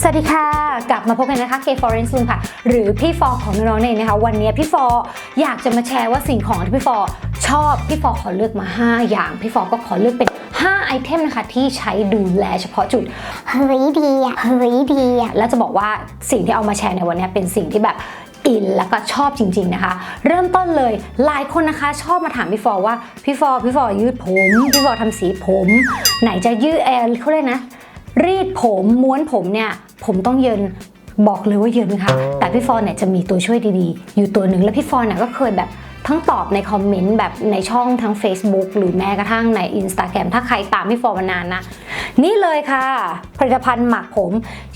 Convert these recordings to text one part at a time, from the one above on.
สวัสดีค่ะ กลับมาพบกันนะคะ K Florence ลุงค่ะ หรือพี่ฟอของน้องๆเองนะคะ วันนี้พี่ฟออยากจะมาแชร์ว่าสิ่งของที่พี่ฟอชอบพี่ฟอขอเลือกมา 5 อย่าง พี่ฟอก็ขอเลือกเป็น 5 ไอเทมนะคะ ที่ใช้ดูแลเฉพาะจุด เฮ้ยดีอะ เฮ้ยดีอะ แล้วจะบอกว่าสิ่งที่เอามาแชร์ในวันนี้เป็นสิ่งที่แบบอินแล้วก็ชอบจริง ๆนะคะ เริ่มต้นเลยหลายคนนะคะ ชอบมาถามพี่ฟอว่าพี่ฟอพี่ฟอยืดผม พี่ฟอทำสีผม ไหนจะยืดแอร์เขาเลยกนะ รีดผมม้วนผมเนี่ย ผมต้องเยินบอกเลยว่าเยินค่ะ แต่พี่ฟอนเนี่ยจะมีตัวช่วยดีๆ อยู่ตัวหนึ่งแล้วพี่ฟอนเนี่ยก็เคยแบบ ทั้งตอบในคอมเมนต์แบบในช่องทั้ง Facebook หรือแม้กระทั่งใน Instagram ถ้าใครตามพี่ฟอร์มานานนะ นี่เลยค่ะ ผลิตภัณฑ์หมักผม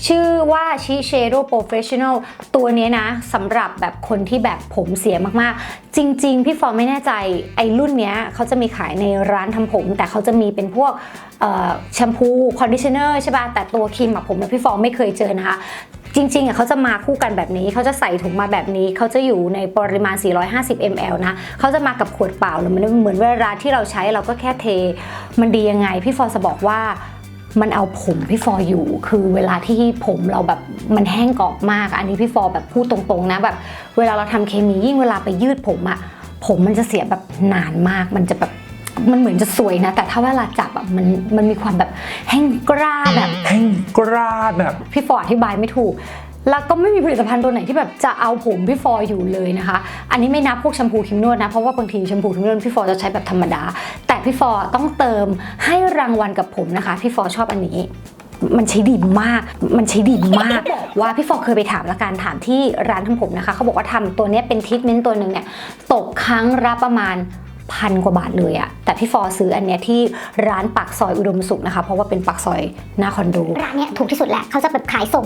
ชื่อว่าชิเชโ o Professional ตัวนี้นะสำหรับแบบคนที่แบบผมเสียมากๆ จริง ๆ พี่ฟอร์ไม่แน่ใจไอ้รุ่นเนี้ยเขาจะมีขายในร้านทำผม แต่เขาจะมีเป็นพวกแชมพูคอนดิชเนอร์ใช่ป่ะแต่ตัวครีมหมักผมเนี่ยพี่ฟอร์ไม่เคยเจอนะคะ จริงๆอะเขาจะมาคู่กันแบบนี้ เขาจะใส่ถุงมาแบบนี้ เขาจะอยู่ในปริมาณ 450 ml นะ เขาจะมากับขวดเปล่าเลยมันเหมือนเวลาที่เราใช้เราก็แค่เท มันดียังไง พี่ฟอจะบอกว่ามันเอาผมพี่ฟออยู่ คือเวลาที่ผมเราแบบมันแห้งกรอบมาก อันนี้พี่ฟอแบบพูดตรงๆนะแบบ เวลาเราทำเคมียิ่งเวลาไปยืดผมอะผมมันจะเสียแบบนานมาก มันจะแบบ มันเหมือนจะสวยนะ แต่ถ้าเวลาจับอะมันมันมีความแบบแห้งกร้าแบบแห้งกร้าแบบพี่ฟอร์อธิบายไม่ถูก แล้วก็ไม่มีผลิตภัณฑ์ตัวไหนที่แบบจะเอาผมพี่ฟอร์อยู่เลยนะคะ อันนี้ไม่นับพวกแชมพูครีมนวดนะ เพราะว่าบางทีแชมพูครีมนวดพี่ฟอร์จะใช้แบบธรรมดา แต่พี่ฟอร์ต้องเติมให้รางวัลกับผมนะคะพี่ฟอร์ชอบอันนี้มันใช้ดีมาก มันใช้ดีมาก ว่าพี่ฟอร์เคยไปถามละการถามที่ร้านทำผมนะคะ เขาบอกว่าทำตัวเนี้ยเป็นทรีทเมนต์ตัวหนึ่งเนี่ย ตกครั้งละประมาณ พันกว่าบาทเลยอะแต่พี่ฟอร์ซื้ออันเนี้ยที่ร้านปากซอยอุดมสุขนะคะ เพราะว่าเป็นปากซอยหน้าคอนโดร้านเนี้ยถูกที่สุดแหละเขาจะแบบขายส่ง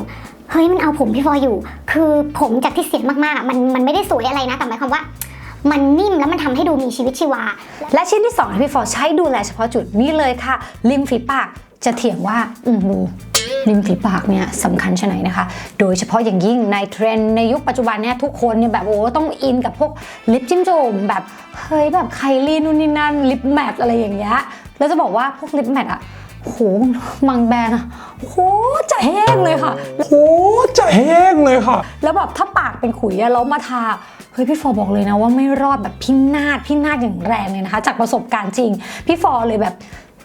เฮ้ยมันเอาผมพี่ฟออยู่ คือผมจากที่เสียมากๆอะมันมันไม่ได้สวยอะไรนะแต่หมายความว่ามันนิ่มแล้วมันทำให้ดูมีชีวิตชีวา และชิ้นที่2ที่พี่ฟอร์ใช้ดูแลเฉพาะจุดนี้เลยค่ะ ริมฝีปากจะเถียงว่าอืมดู ริมฝีปากเนี่ยสำคัญชะไหนนะคะ โดยเฉพาะอย่างยิ่งในเทรนด์ในยุคปัจจุบันเนี่ยทุกคนเนี่ยแบบโอ้ต้องอินกับพวกลิปจิ้มโจมแบบเฮ้ยแบบไคลี่นู่นนี่นั่นลิปแมทอะไรอย่างเงี้ยแล้วจะบอกว่าพวกลิปแมทอะโหมังแบนอะโหจะแห้งเลยค่ะโอ้จะแห้งเลยค่ะ แล้วแบบถ้าปากเป็นขุยอะแล้วมาทาเฮ้ยพี่ฟอร์บอกเลยนะว่าไม่รอดแบบพินาศพินาศอย่างแรงเลยนะคะ จากประสบการณ์จริง พี่ฟอร์เลยแบบ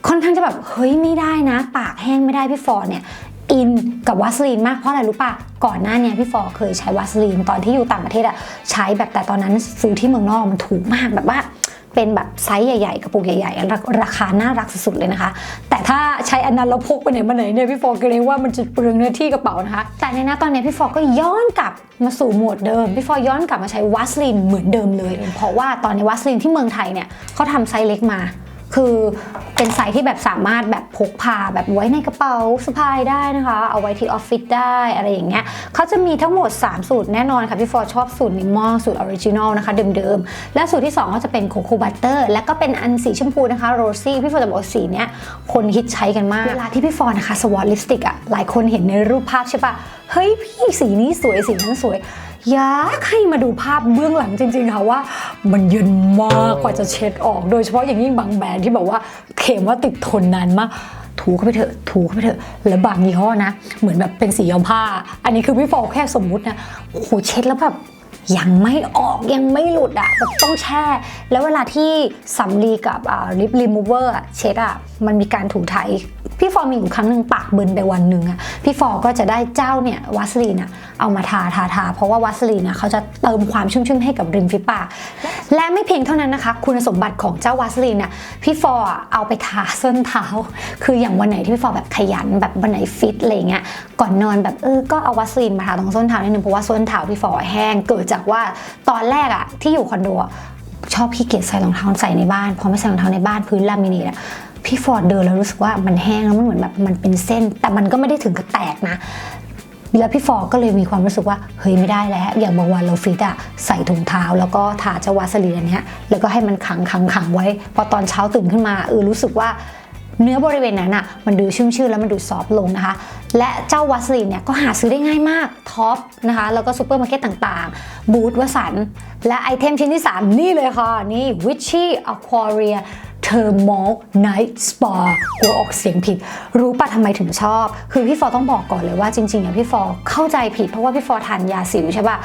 ค่อนข้างจะแบบเฮ้ยไม่ได้นะ ปากแห้งไม่ได้พี่ฟอร์เนี่ย อินกับวัสลีนมากเพราะอะไรรู้ปะก่อนหน้าเนี้พี่ฟอเคยใช้วัสลีนตอนที่อยู่ต่างประเทศอะใช้แบบแต่ตอนนั้นซื้อที่เมืองนอกมันถูกมากแบบว่าเป็นแบบไซส์ใหญ่ๆ กระปุกใหญ่ๆ ราราคาน่ารักสุดๆเลยนะคะ แต่ถ้าใช้อันนั้นแล้วพกไปไหนมาไหนเนี่ยพี่ฟอร์เกรงว่ามันจะเปลืองเนื้อที่กระเป๋านะคะ แต่ในหน้าตอนนี้พี่ฟอก็ย้อนกลับมาสู่หมวดเดิม พี่ฟอย้อนกลับมาใช้วัสลินเหมือนเดิมเลย เพราะว่าตอนนี้วัสลินที่เมืองไทยเนี่ยเขาทำไซส์เล็กมา คือเป็นไซส์ที่แบบสามารถแบบพกพาแบบไว้ในกระเป๋าสะพายได้นะคะ เอาไว้ที่ออฟฟิศได้อะไรอย่างเงี้ยเขาจะมีทั้งหมด 3 สูตรแน่นอนค่ะพี่ฟอร์ชอบสูตรนิมอลสูตรออริจินอลนะคะเดิมๆ และสูตรที่2ก็จะเป็นโคโค่บัตเตอร์และก็เป็นอันสีชมพูนะคะโรซี่พี่ฟอร์จะบอกสีเนี้ยคนฮิตใช้กันมาก เวลาที่พี่ฟอร์นะคะสวอตลิปสติกอะหลายคนเห็นในรูปภาพใช่ปะเฮ้ยพี่สีนี้สวยสีนั้นสวย อยากให้มาดูภาพเบื้องหลังจริง ๆ ค่ะว่า มันเย็นมากกว่าจะเช็ดออกโดยเฉพาะอย่างยิ่งบางแบรนด์ที่แบบว่าเข็มว่าติดทนนานมากถูเข้าไปเถอะ ถูเข้าไปเถอะ แล้วบางยี่ห้อนะ เหมือนแบบเป็นสีย้อมผ้า อันนี้คือพี่ฟอแค่สมมุตินะโอ้โหเช็ดแล้วแบบยังไม่ออกยังไม่หลุดอะแบบต้องแช่ แล้วเวลาที่สำลีกับลิปรีมูเวอร์เช็ดอะมันมีการถูไถ พี่ฟอร์มีอยู่ครั้งหนึ่งปากเบินไปวันหนึ่งอะพี่ฟอร์ก็จะได้เจ้าเนี่ยวัสลีนอะเอามาทาทาทาเพราะว่าวัสลีนอะเขาจะเติมความชุ่มชื่นให้กับริมฝีปากและไม่เพียงเท่านั้นนะคะ คุณสมบัติของเจ้าวัสลีนอะพี่ฟอร์เอาไปทาส้นเท้า คืออย่างวันไหนที่พี่ฟอร์แบบขยันแบบวันไหนฟิตอะไรเงี้ยก่อนนอนแบบเออก็เอาวัสลีนมาทาตรงส้นเท้านิดนึงเพราะว่าส้นเท้าพี่ฟอร์แห้งเกิดจากว่าตอนแรกอะที่อยู่คอนโดชอบขี้เกียจใส่รองเท้าใส่ในบ้านพอไม่ใส่รองเท้าในบ้านพื้นลามิเนตอะ พี่ฟอร์ดเดินแล้วรู้สึกว่ามันแห้งแล้วมันเหมือนแบบมันเป็นเส้น แต่มันก็ไม่ได้ถึงกับแตกนะแล้วพี่ฟอร์ก็เลยมีความรู้สึกว่าเฮ้ยไม่ได้แล้ว อย่างบางวันเราฟิตอะใส่ถุงเท้า แล้วก็ทาเจ้าวาสลีนอันเนี้ยแล้วก็ให้มันขังขังขังไว้ พอตอนเช้าตื่นขึ้นมาเออรู้สึกว่าเนื้อบริเวณนั้นอะมันดูชุ่มชื่นแล้วมันดูซอฟลงนะคะ และเจ้าวาสลีนเนี่ยก็หาซื้อได้ง่ายมากท็อปนะคะแล้วก็ซูเปอร์มาร์เก็ตต่างๆ บูธวสันและไอเทมชิ้นที่ 3 นี่เลยค่ะ นี่ Witchy Aquaria Thermal Night Spa กลัวออกเสียงผิด รู้ปะทำไมถึงชอบ คือพี่ฟอต้องบอกก่อนเลยว่าจริงๆอะพี่ฟอเข้าใจผิดเพราะว่าพี่ฟอทานยาสิวใช่ปะ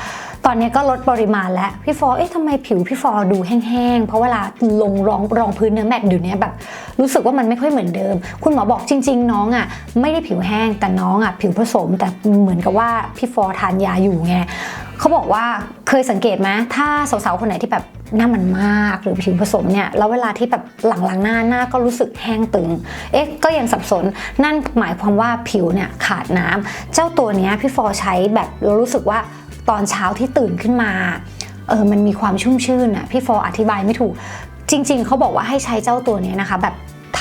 ตอนนี้ก็ลดปริมาณแล้ว พี่ฟอเอ๊ะทำไมผิวพี่ฟอดูแห้งๆ เพราะเวลาลงรองรองพื้นเนื้อแมตต์เดี๋ยวนี้ยแบบ รู้สึกว่ามันไม่ค่อยเหมือนเดิม คุณหมอบอกจริง ๆ น้องอะไม่ได้ผิวแห้งแต่น้องอะผิวผสมแต่เหมือนกับว่าพี่ฟอทานยาอยู่ไงเขาบอกว่าเคยสังเกตไหมถ้าสาวๆคนไหนที่แบบ หน้ามันมากหรือผิวผสมเนี่ยแล้วเวลาที่แบบหลังล้างหน้าหน้าก็รู้สึกแห้งตึง เอ๊ะก็ยังสับสนนั่นหมายความว่าผิวเนี่ยขาดน้ำเจ้าตัวเนี้ยพี่ฟอใช้แบบเรารู้สึกว่าตอนเช้าที่ตื่นขึ้นมาเออมันมีความชุ่มชื่นอะพี่ฟออธิบายไม่ถูกจริง ๆ เขาบอกว่าให้ใช้เจ้าตัวเนี้ยนะคะ แบบ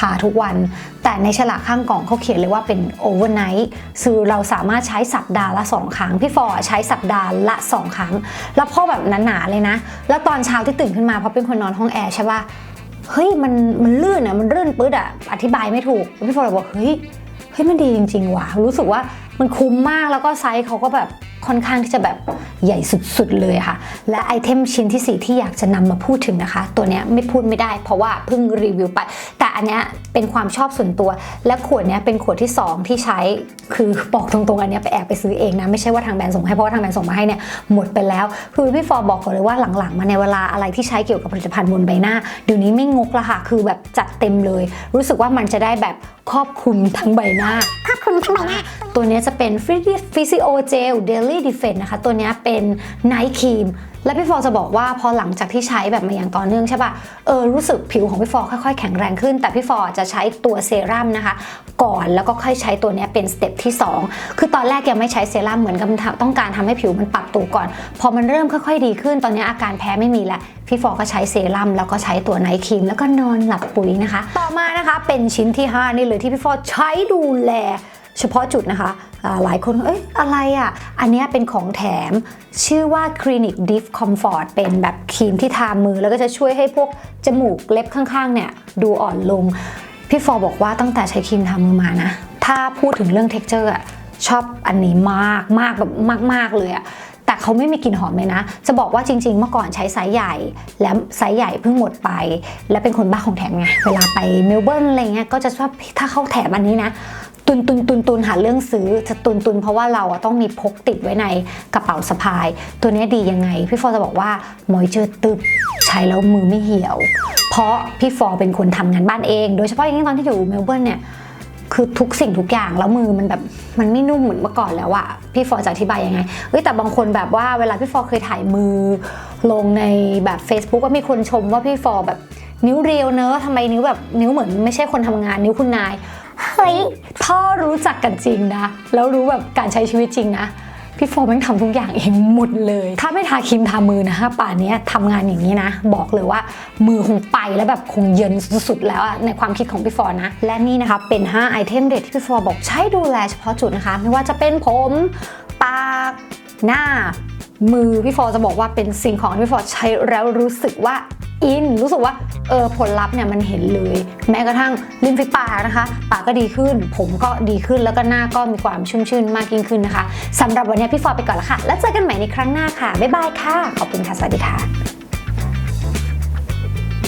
าทุกวัน แต่ในฉลากข้างกล่องเขาเขียนเลยว่าเป็นโอเวอร์ไนท์คือเราสามารถใช้สัปดาห์ละ 2 ครั้ง พี่ฟอร์ใช้สัปดาห์ละ 2 ครั้ง แล้วพอแบบหนาๆเลยนะ แล้วตอนเช้าที่ตื่นขึ้นมาเพราะเป็นคนนอนห้องแอร์ใช่ป่ะเฮ้ยมันมันลื่นอะมันรื่นปื๊ดอะอธิบายไม่ถูกพี่ฟอร์เลยบอกเฮ้ยเฮ้ยมันดีจริง ๆ ว่ะรู้สึกว่ามันคุ้มมากแล้วก็ไซส์เขาก็แบบ ค่อนข้างที่จะแบบใหญ่สุดๆเลยค่ะ และไอเทมชิ้นที่ 4 ที่อยากจะนำมาพูดถึงนะคะ ตัวนี้ไม่พูดไม่ได้เพราะว่าเพิ่งรีวิวไป แต่อันเนี้ยเป็นความชอบส่วนตัว และขวดเนี้ยเป็นขวดที่ 2 ที่ใช้คือบอกตรงๆ อันเนี้ยไปแอบไปซื้อเองนะ ไม่ใช่ว่าทางแบรนด์ส่งให้เพราะว่าทางแบรนด์ส่งมาให้เนี่ยหมดไปแล้ว คือพี่ฟอร์บอกก่อนเลยว่าหลังๆ มาในเวลาอะไรที่ใช้เกี่ยวกับผลิตภัณฑ์บนใบหน้าเดี๋ยวนี้ไม่งกละค่ะคือแบบจัดเต็มเลย รู้สึกว่ามันจะได้แบบครอบคลุมทั้งใบหน้าครอบคลุมทั้งใบหน้าตัวนี้จะเป็น Physio Gel Daily Defense นะคะ ตัวนี้เป็นไนท์ครีมและพี่ฟอจะบอกว่าพอหลังจากที่ใช้แบบมาอย่างต่อเนื่องใช่ปะเออรู้สึกผิวของพี่ฟอค่อยๆแข็งแรงขึ้น แต่พี่ฟอจะใช้ตัวเซรั่มนะคะ ก่อนแล้วก็ค่อยใช้ตัวนี้เป็นสเต็ปที่ 2 คือตอนแรกยังไม่ใช้เซรั่มเหมือนกับต้องการทำให้ผิวมันปรับตัวก่อน พอมันเริ่มค่อยๆ ดีขึ้นตอนนี้อาการแพ้ไม่มีแล้วพี่ฟอก็ใช้เซรั่มแล้วก็ใช้ตัวไนท์ครีมแล้วก็นอนหลับปุ๋ยนะคะ ต่อมานะคะเป็นชิ้นที่ห้านี่เลยที่พี่ฟอใช้ดูแล เฉพาะจุดนะคะหลายคนเอ้ยอะไรอะ อันนี้เป็นของแถมชื่อว่า Clinic Diff Comfort เป็นแบบครีมที่ทามือ แล้วก็จะช่วยให้พวกจมูกเล็บข้างๆเนี่ยดูอ่อนลง พี่ฟอร์บอกว่าตั้งแต่ใช้ครีมทามือมานะ ถ้าพูดถึงเรื่อง texture อะชอบอันนี้มากมากแบบมาก ๆ เลยอะแต่เขาไม่มีกลิ่นหอมเลยนะ จะบอกว่าจริง ๆ เมื่อก่อนใช้ไซส์ใหญ่ แล้วไซส์ใหญ่เพิ่งหมดไป และเป็นคนบ้าของแถมไง เวลาไปเมลเบิร์นอะไรเงี้ย ก็จะชอบถ้าเข้าแถมอันนี้นะ ตุนตุนตุนตุนหาเรื่องซื้อจะตุนตุนเพราะว่าเราต้องมีพกติดไว้ในกระเป๋าสะพาย ตัวนี้ดียังไง พี่ฟอจะบอกว่ามอยเจอตึบใช้แล้วมือไม่เหี่ยว เพราะพี่ฟอเป็นคนทำงานบ้านเอง โดยเฉพาะอย่างยิ่งตอนที่อยู่เมลเบิร์นเนี่ยคือทุกสิ่งทุกอย่างแล้วมือมันแบบมันไม่นุ่มเหมือนเมื่อก่อนแล้วอะพี่ฟอจะอธิบายยังไงเอ้ยแต่บางคนแบบว่าเวลาพี่ฟอเคยถ่ายมือ ลงในแบบ Facebook ว่ามีคนชมว่าพี่ฟอแบบนิ้วเรียวเนอะทำไมนิ้วแบบนิ้วเหมือนไม่ใช่คนทำงานนิ้วคุณนาย ยถ้ารู้จักกันจริงนะ แล้วรู้แบบการใช้ชีวิตจริงนะ พี่โฟร์แม่งทำทุกอย่างเองหมดเลย ถ้าไม่ทาครีมทามือนะฮะป่านนี้ทำงานอย่างนี้นะ บอกเลยว่ามือคงไปแล้วแบบคงเย็นสุดๆแล้วอะในความคิดของพี่ฟอร์นะ และนี่นะคะเป็น 5 ไอเทมเด็ดที่พี่ฟอร์บอกใช้ดูแลเฉพาะจุดนะคะ ไม่ว่าจะเป็นผมปากหน้ามือพี่ฟอร์จะบอกว่าเป็นสิ่งของที่พี่ฟอร์ใช้แล้วรู้สึกว่า อิน รู้สึกว่าเออผลลัพธ์เนี่ยมันเห็นเลย แม้กระทั่งริมฝีปากนะคะ ปากก็ดีขึ้น ผมก็ดีขึ้นแล้วก็หน้าก็มีความชุ่มชื่นมากยิ่งขึ้นนะคะสำหรับวันนี้พี่ฟอร์ไปก่อนละค่ะ แล้วเจอกันใหม่ในครั้งหน้าค่ะบ๊ายบายค่ะ ขอบคุณค่ะ สวัสดีค่ะ